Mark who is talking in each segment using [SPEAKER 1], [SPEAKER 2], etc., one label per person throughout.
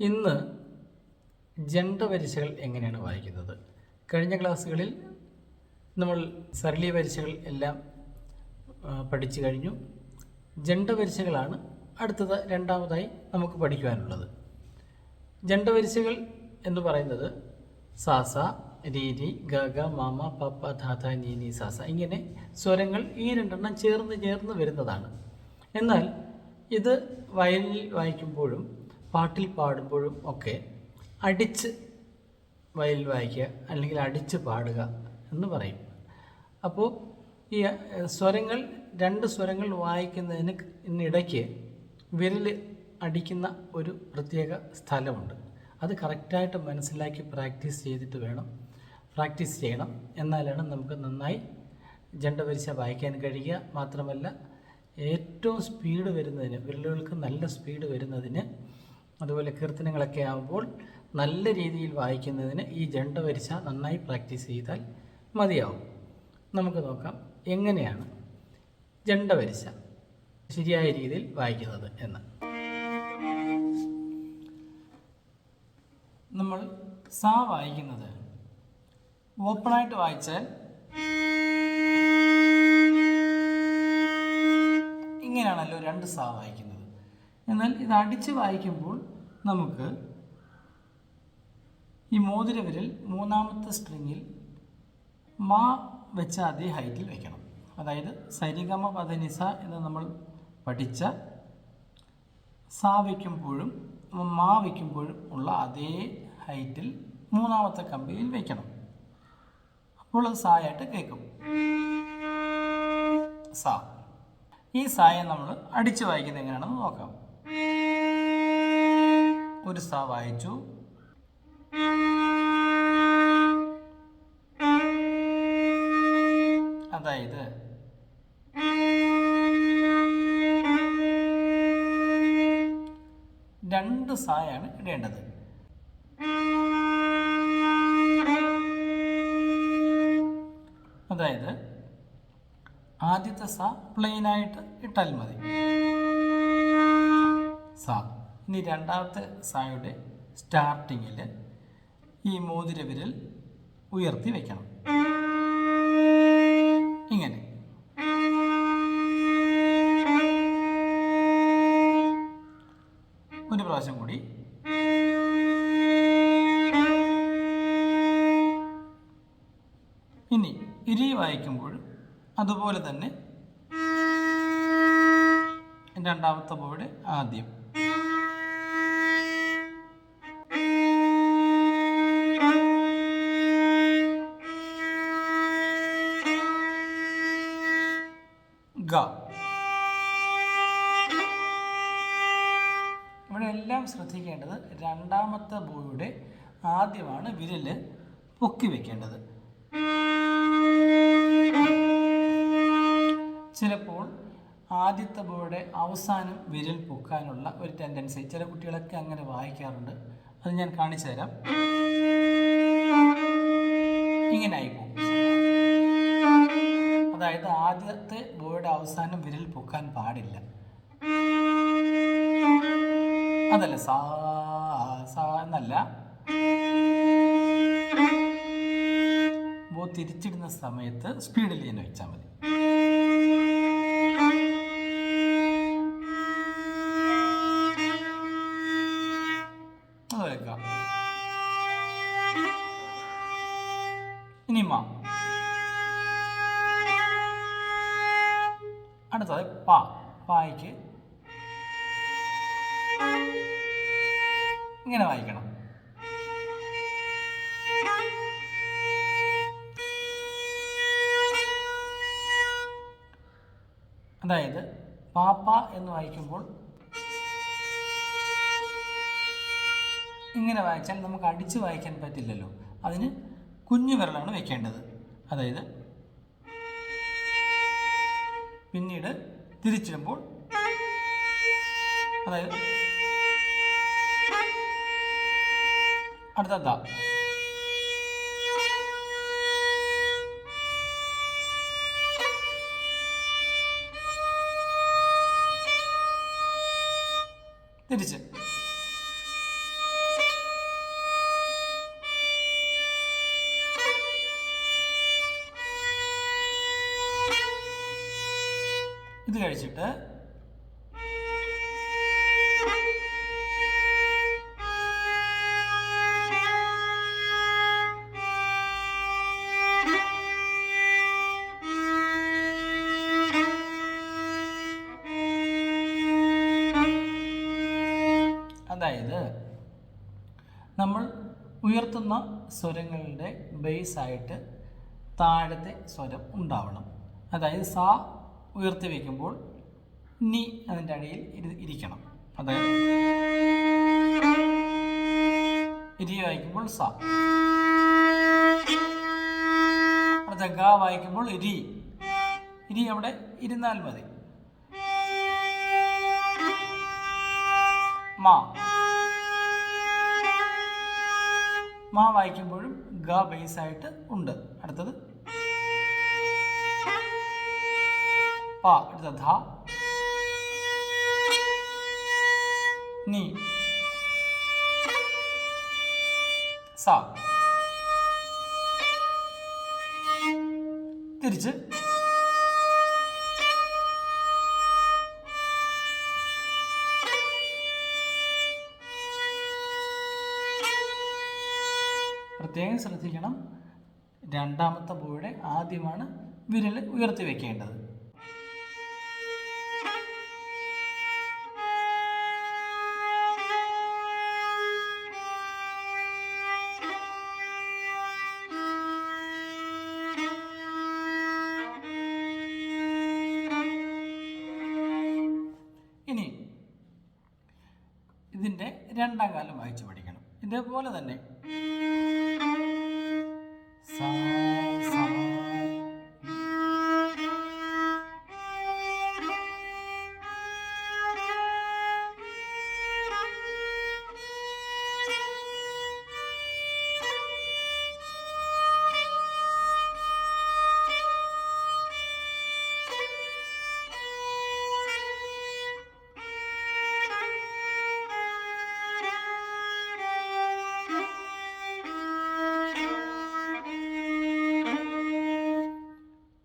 [SPEAKER 1] ഇന്ന് ജണ്ട പരീക്ഷകൾ എങ്ങനെയാണ് വായിക്കുന്നത്? കഴിഞ്ഞ ക്ലാസ്സുകളിൽ നമ്മൾ സരളീയ വരിശകൾ എല്ലാം പഠിച്ചു കഴിഞ്ഞു. ജണ്ട പരീക്ഷകളാണ് അടുത്തത് രണ്ടാമതായി നമുക്ക് പഠിക്കുവാനുള്ളത്. ജണ്ട പരീക്ഷകൾ എന്ന് പറയുന്നത് സാസ രീതി ഗഗ മാമ പപ്പ ധാത നീനി സാസ ഇങ്ങനെ സ്വരങ്ങൾ ഈ രണ്ടെണ്ണം ചേർന്ന് ചേർന്ന് വരുന്നതാണ്. എന്നാൽ ഇത് വയലിൽ വായിക്കുമ്പോഴും പാട്ടിൽ പാടുമ്പോഴും ഒക്കെ അടിച്ച് വയൽ വായിക്കുക അല്ലെങ്കിൽ അടിച്ച് പാടുക എന്ന് പറയും. അപ്പോൾ ഈ സ്വരങ്ങൾ രണ്ട് സ്വരങ്ങൾ വായിക്കുന്നതിന് ഇടയ്ക്ക് വിരൽ അടിക്കുന്ന ഒരു പ്രത്യേക സ്ഥലമുണ്ട്. അത് കറക്റ്റായിട്ട് മനസ്സിലാക്കി പ്രാക്ടീസ് ചെയ്തിട്ട് വേണം പ്രാക്ടീസ് ചെയ്യണം. എന്നാലാണ് നമുക്ക് നന്നായി ജണ്ടപരിശ വായിക്കാൻ കഴിയുക. മാത്രമല്ല ഏറ്റവും സ്പീഡ് വരുന്നതിന് വിരലുകൾക്ക് നല്ല സ്പീഡ് വരുന്നതിന് അതുപോലെ കീർത്തനങ്ങളൊക്കെ ആകുമ്പോൾ നല്ല രീതിയിൽ വായിക്കുന്നതിന് ഈ ജണ്ട വരിച്ച നന്നായി പ്രാക്ടീസ് ചെയ്താൽ മതിയാവും. നമുക്ക് നോക്കാം എങ്ങനെയാണ് ജണ്ട വരിച്ച ശരിയായ രീതിയിൽ വായിക്കുന്നത് എന്ന്. നമ്മൾ സാ വായിക്കുന്നത് ഓപ്പണായിട്ട് വായിച്ചാൽ ഇങ്ങനെയാണല്ലോ രണ്ട് സാ വായിക്കുന്നത്. എന്നാൽ ഇത് അടിച്ച് വായിക്കുമ്പോൾ നമുക്ക് ഈ മോതിര വിരൽ മൂന്നാമത്തെ സ്ട്രിങ്ങിൽ മാ വെച്ച അതേ ഹൈറ്റിൽ വയ്ക്കണം അതായത് സരിഗമ പദനിസ എന്ന് നമ്മൾ പഠിച്ച സാ വയ്ക്കുമ്പോഴും മാ വയ്ക്കുമ്പോഴും ഉള്ള അതേ ഹൈറ്റിൽ മൂന്നാമത്തെ കമ്പിയിൽ വയ്ക്കണം അപ്പോൾ അത് സായായിട്ട് കേൾക്കും. സാ. ഈ സായെ നമ്മൾ അടിച്ചു വായിക്കുന്നത് എങ്ങനെയാണെന്ന് നോക്കാം. ഒരു സ വായിച്ചു. അതായത് രണ്ട് സായാണ് ഇടേണ്ടത്. അതായത് ആദ്യത്തെ സ പ്ലെയിനായിട്ട് ഇട്ടാൽ മതി. സ. ഇനി രണ്ടാമത്തെ സായുടെ സ്റ്റാർട്ടിങ്ങിൽ ഈ മോതിര വിരൽ ഉയർത്തി വെക്കണം. ഇങ്ങനെ. ഒരു പ്രാവശ്യം കൂടി. ഇനി ഇരി വായിക്കുമ്പോൾ അതുപോലെ തന്നെ രണ്ടാമത്തെ ബോർഡ് ആദ്യം. ഗ. ഇവിടെ എല്ലാം ശ്രദ്ധിക്കേണ്ടത് രണ്ടാമത്തെ ബോയുടെ ആദ്യമാണ് വിരൽ പൊക്കി വെക്കേണ്ടത്. ചിലപ്പോൾ ആദ്യത്തെ ബോയുടെ അവസാനം വിരൽ പൊക്കാനുള്ള ഒരു ടെൻഡൻസി ചില കുട്ടികളൊക്കെ അങ്ങനെ വായിക്കാറുണ്ട്. അത് ഞാൻ കാണിച്ചു തരാം ഇങ്ങനെ ആയിപ്പോകും അതായത് ആദ്യത്തെ ബോയുടെ അവസാനം വിരൽ പൊക്കാൻ പാടില്ല. അതല്ല സാ എന്നല്ല. ബോ തിരിച്ചിടുന്ന സമയത്ത് സ്പീഡിൽ തന്നെ വെച്ചാൽ മതി. അത് ഇനി മാ. അടുത്തത് പ. പായ്ക്ക്. ഇങ്ങനെ വായിക്കണം. അതായത് പാപ്പ എന്ന് വായിക്കുമ്പോൾ ഇങ്ങനെ വായിച്ചാൽ നമുക്ക് അടിച്ച് വായിക്കാൻ പറ്റില്ലല്ലോ. അതിന് കുഞ്ഞു വിരലാണ് വെക്കേണ്ടത്. അതായത് പിന്നീട് തിരിച്ചിടുമ്പോൾ അതായത് അടുത്ത ദ തിരിച്ച്. കഴിച്ചിട്ട് അതായത് നമ്മൾ ഉയർത്തുന്ന സ്വരങ്ങളുടെ ബേസ് ആയിട്ട് താഴത്തെ സ്വരം ഉണ്ടാവണം. അതായത് സാ ഉയർത്തി വയ്ക്കുമ്പോൾ നി അതിന്റെ അടിയിൽ ഇരി- ഇരിക്കണം. അതായത് ഇരി വായിക്കുമ്പോൾ സ. അടുത്ത ഗ വായിക്കുമ്പോൾ ഇരി ഇരി അവിടെ ഇരുന്നാൽ മതി. മാ. മാ വായിക്കുമ്പോഴും ഗ ബേസ് ആയിട്ട് ഉണ്ട്. അടുത്തത് പ അടുത്ത നീ സ തിരിച്ച് പ്രത്യേകം ശ്രദ്ധിക്കണം. രണ്ടാമത്തെ ബോയുടെ ആദ്യമാണ് വിരൽ ഉയർത്തി വെക്കേണ്ടത്. രണ്ടാം കാലം വായിച്ചു പഠിക്കണം. ഇതേപോലെ തന്നെ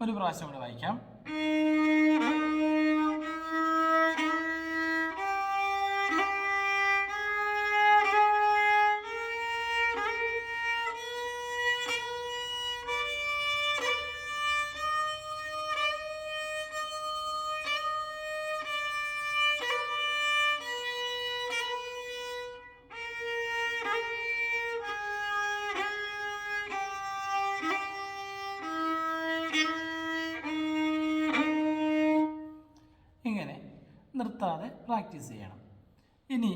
[SPEAKER 1] ഒരു പ്രാവശ്യം കൂടെ വായിക്കാം. പ്രാക്ടീസ് ചെയ്യണം. ഇനി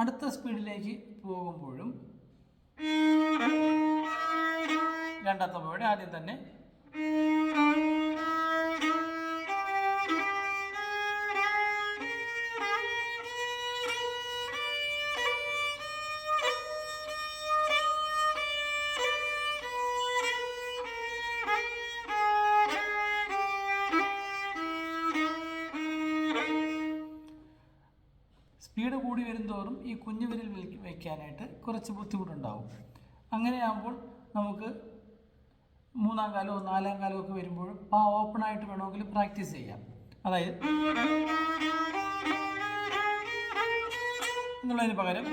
[SPEAKER 1] അടുത്ത സ്പീഡിലേക്ക് പോകുമ്പോഴും രണ്ടാമത്തെ പോയുടെ ആദ്യം തന്നെ വരുന്തോറും ഈ കുഞ്ഞു വിരൽ വയ്ക്കാനായിട്ട് കുറച്ച് ബുദ്ധിമുട്ടുണ്ടാവും. അങ്ങനെയാകുമ്പോൾ നമുക്ക് മൂന്നാം കാലോ നാലാം കാലോ ഒക്കെ വരുമ്പോഴും ആ ഓപ്പൺ ആയിട്ട് വേണമെങ്കിൽ പ്രാക്ടീസ് ചെയ്യാം. അതായത് എന്നുള്ളതിന് പകരം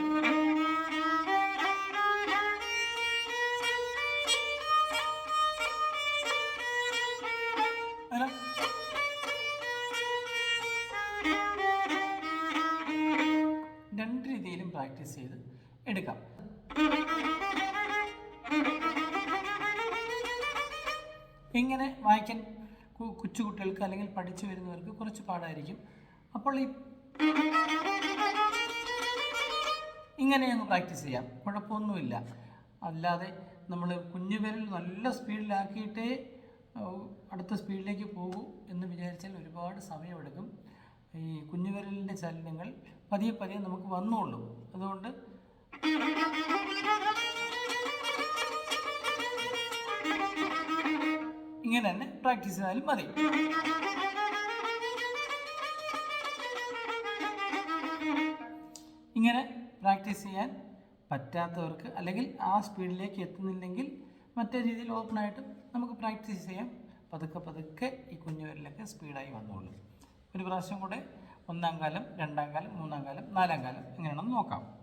[SPEAKER 1] എടുക്കാം. ഇങ്ങനെ വായിക്കാൻ കൊച്ചുകുട്ടികൾക്ക് അല്ലെങ്കിൽ പഠിച്ചു വരുന്നവർക്ക് കുറച്ച് പാടായിരിക്കും. അപ്പോൾ ഈ ഇങ്ങനെ അങ്ങ് പ്രാക്ടീസ് ചെയ്യാം. കുഴപ്പമൊന്നുമില്ല. അല്ലാതെ നമ്മൾ കുഞ്ഞു വിരൽ നല്ല സ്പീഡിലാക്കിയിട്ടേ അടുത്ത സ്പീഡിലേക്ക് പോകൂ എന്ന് വിചാരിച്ചാൽ ഒരുപാട് സമയമെടുക്കും. ഈ കുഞ്ഞു വിരലിന്റെ ചലനങ്ങൾ പതിയെ പതിയെ നമുക്ക് വന്നുള്ളൂ അതുകൊണ്ട് ഇങ്ങനെ തന്നെ പ്രാക്ടീസ് ചെയ്താലും മതി. ഇങ്ങനെ പ്രാക്ടീസ് ചെയ്യാൻ പറ്റാത്തവർക്ക് അല്ലെങ്കിൽ ആ സ്പീഡിലേക്ക് എത്തുന്നില്ലെങ്കിൽ മറ്റേ രീതിയിൽ ഓപ്പണായിട്ട് നമുക്ക് പ്രാക്ടീസ് ചെയ്യാം. പതുക്കെ പതുക്കെ ഈ കുഞ്ഞു വിരലൊക്കെ സ്പീഡായി വന്നോളും. ഒരു പ്രാവശ്യം കൂടെ ഒന്നാം കാലം രണ്ടാം കാലം മൂന്നാം കാലം നാലാം കാലം എങ്ങനെയാണെന്ന് നോക്കാം.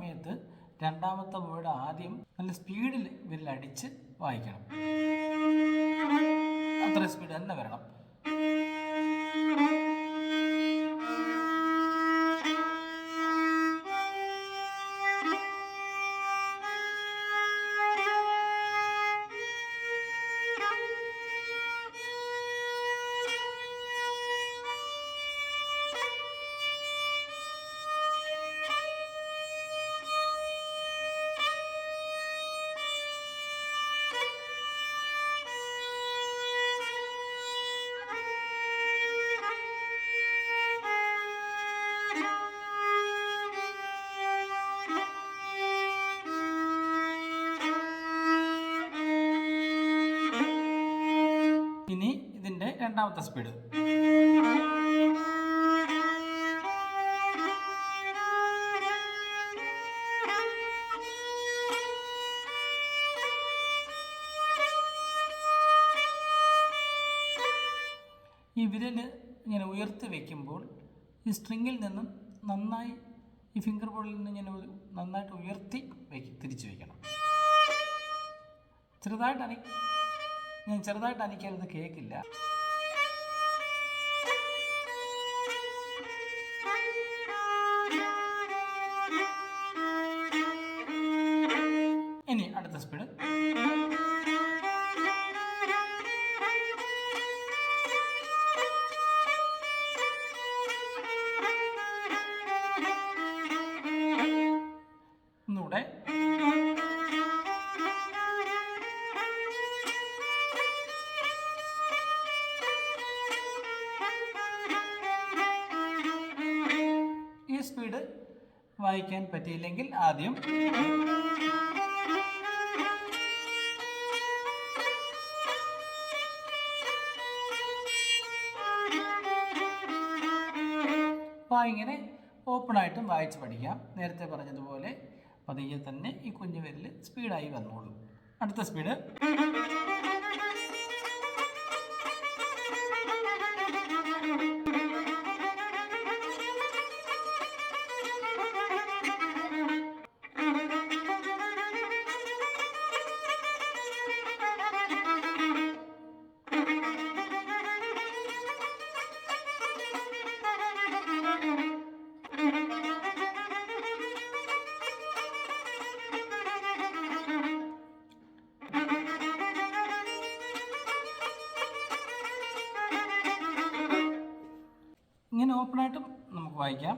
[SPEAKER 1] സമയത്ത് രണ്ടാമത്തെ വേർഡ് ആദ്യം നല്ല സ്പീഡിൽ വിരലടിച്ച് വായിക്കണം. അത്ര സ്പീഡ് തന്നെ വരണം. രണ്ടാമത്തെ സ്പീഡ് ഈ വിരൽ ഇങ്ങനെ ഉയർത്തി വയ്ക്കുമ്പോൾ ഈ സ്ട്രിങ്ങിൽ നിന്നും നന്നായി ഈ ഫിംഗർ ബോർഡിൽ നിന്ന് ഇങ്ങനെ നന്നായിട്ട് ഉയർത്തി വയ്ക്കും തിരിച്ചു വയ്ക്കണം ചെറുതായിട്ട് അനി ഞാൻ ചെറുതായിട്ട് അനിക്കരുത് കേൾക്കില്ല വായിക്കാൻ പറ്റിയില്ലെങ്കിൽ ആദ്യം അപ്പോൾ ഇങ്ങനെ ഓപ്പണായിട്ടും വായിച്ച് പഠിക്കാം. നേരത്തെ പറഞ്ഞതുപോലെ പതിയെ തന്നെ ഈ കുഞ്ഞു വിരൽ സ്പീഡായി വന്നോളൂ. അടുത്ത സ്പീഡ് ഇങ്ങനെ ഓപ്പണായിട്ടും നമുക്ക് വായിക്കാം